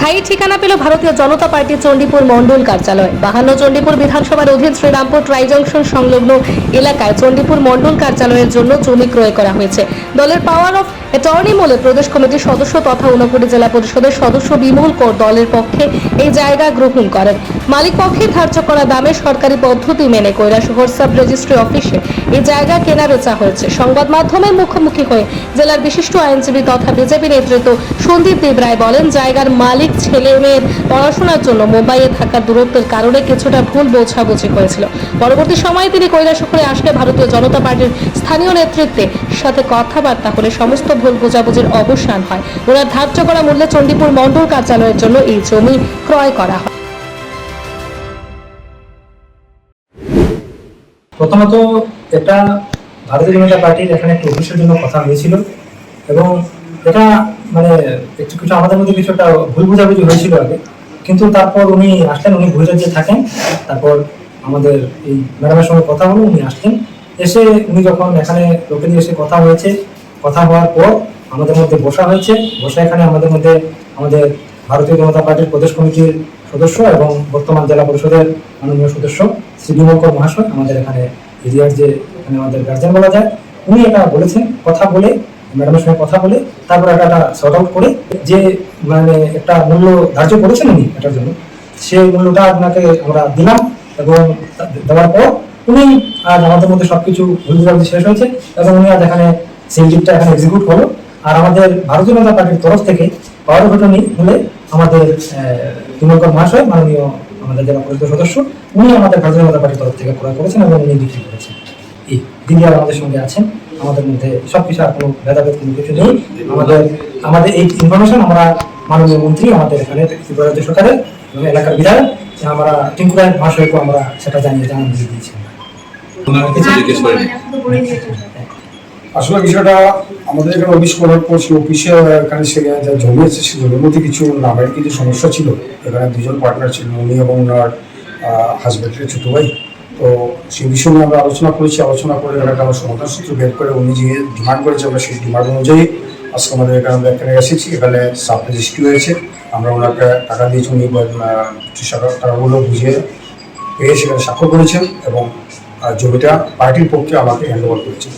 স্থায়ী ঠিকানা পেল ভারতীয় জনতা পার্টির চণ্ডীপুর মণ্ডল কার্যালয়। বাহান্ন চণ্ডীপুর বিধানসভার অধীন শ্রীরামপুর ট্রাই জংশন সংলগ্ন এলাকায় চণ্ডীপুর মণ্ডল কার্যালয়ের জন্য জমি ক্রয় করা হয়েছে। দলের পাওয়ার অফ অ্যাটর্নি মলে প্রদেশ কমিটির সদস্য তথা ঊনকোটি জেলা পরিষদের সদস্য বিমল কর দলের পক্ষে এই জায়গা গ্রহণ করেন। মালিক পক্ষে ধার্য করা দামে সরকারি পদ্ধতি মেনে কৈলাসহর সাব রেজিস্ট্রি অফিসে এই জায়গা কেনা বেচা হয়েছে। সংবাদ মাধ্যমের মুখোমুখি হয়ে জেলার বিশিষ্ট আইনজীবী তথা বিজেপি নেতৃত্ব সন্দীপ দেব রায় বলেন, জায়গার মালিক ছেলে মেয়ের পড়াশোনার জন্য মুম্বাইয়ে থাকার দূরত্বের কারণে কিছুটা ভুল বোঝাবুঝি হয়েছিল। পরবর্তী সময়ে তিনি কৈলাসহরে আসলে ভারতীয় জনতা পার্টির স্থানীয় নেতৃত্বের সাথে কথাবার্তা হলে সমস্ত ভুল বোঝাবুঝির অবসান হয়। ওনার ধার্য করা মূল্যে চণ্ডীপুর মণ্ডল কার্যালয়ের জন্য এই জমি ক্রয় করা হয়। প্রথমত, এটা ভারতীয় জনতা পার্টির এখানে একটি অফিসের জন্য কথা হয়েছিল এবং এটা মানে একটু কিছু আমাদের মধ্যে কিছু একটা ভুল বোঝাবুঝি হয়েছিল আগে কিন্তু তারপর উনি আসলেন, উনি ভুলরাজ্যে থাকেন। তারপর আমাদের এই ম্যাডামের সঙ্গে কথা হলো, উনি আসলেন। এসে উনি যখন এখানে লোকে দিয়ে এসে কথা হয়েছে, কথা হওয়ার পর আমাদের মধ্যে বসা হয়েছে। বসা এখানে আমাদের মধ্যে আমাদের ভারতীয় জনতা পার্টির প্রদেশ কমিটির সদস্য এবং বর্তমান জেলা পরিষদের মাননীয় সদস্য শ্রী বিমলকর মহাশয়, আমাদের এখানে এরিয়ার যে, এখানে আমাদের গার্জেন বলা যায়, উনি এটা বলেছেন। কথা বলে ম্যাডামের সঙ্গে কথা বলে তারপর একটা শর্ট আউট করে যে মানে একটা মূল্য ধার্য করেছেন উনি এটার জন্য। সেই মূল্যটা আপনাকে আমরা দিলাম এবং দেওয়ার পর উনি আজ আমাদের মধ্যে সবকিছু ভুল বুঝাবুঝি শেষ হয়েছে এবং উনি আজ এখানে সেই লিপটা এখানে এক্সিকিউট হলো। আর আমাদের ভারতীয় জনতা পার্টির তরফ থেকে পাওয়ার ঘটনী হলে আমাদের তৃণমূল মহাশয়, মাননীয় আমাদের জেলা পরিষদ সদস্য, উনি আমাদের ভারতীয় জনতা পার্টির তরফ থেকে ক্রয় করেছেন এবং উনি বিক্রি করেছেন। এই দিদি আমাদের সঙ্গে আছেন। আমাদের মধ্যে সবকিছু আর কোনো ভেদাভেদ কোনো কিছু নেই। আমাদের আমাদের এই ইনফরমেশন আমরা মাননীয় মন্ত্রী আমাদের এখানে ত্রিপুরা রাজ্য সরকারের এবং এলাকার বিধায়ক আমরা টিঙ্কুরায় মহাশয়কে আমরা সেটা জানিয়ে জানান দিয়ে দিয়েছি। ওনারা কিছু জিজ্ঞেস করেন। আসলে বিষয়টা আমাদের এখানে অফিস করার পর সেই অফিসে এখানে সে যা জমি আছে সেই জমির মধ্যে কিছু নামের কিছু সমস্যা ছিল। এখানে দুজন পার্টনার ছিল উনি এবং ওনার হাজব্যান্ডের ছোট ভাই। তো সেই বিষয় নিয়ে আমরা আলোচনা করেছি, আলোচনা করে একটা আমার সমাধান সূত্র বের করে, উনি যে ডিমান্ড করেছে, আমরা সেই ডিমান্ড অনুযায়ী আজকে আমাদের এখানে এখানে এসেছি। এখানে সাপ রেজিস্ট্রি হয়েছে। আমরা ওনাকে টাকা দিয়েছি, উনি টাকাগুলো বুঝিয়ে পেয়ে সেখানে স্বাক্ষর করেছেন এবং জমিটা পার্টির পক্ষে আমাকে হ্যান্ড ওভার করেছেন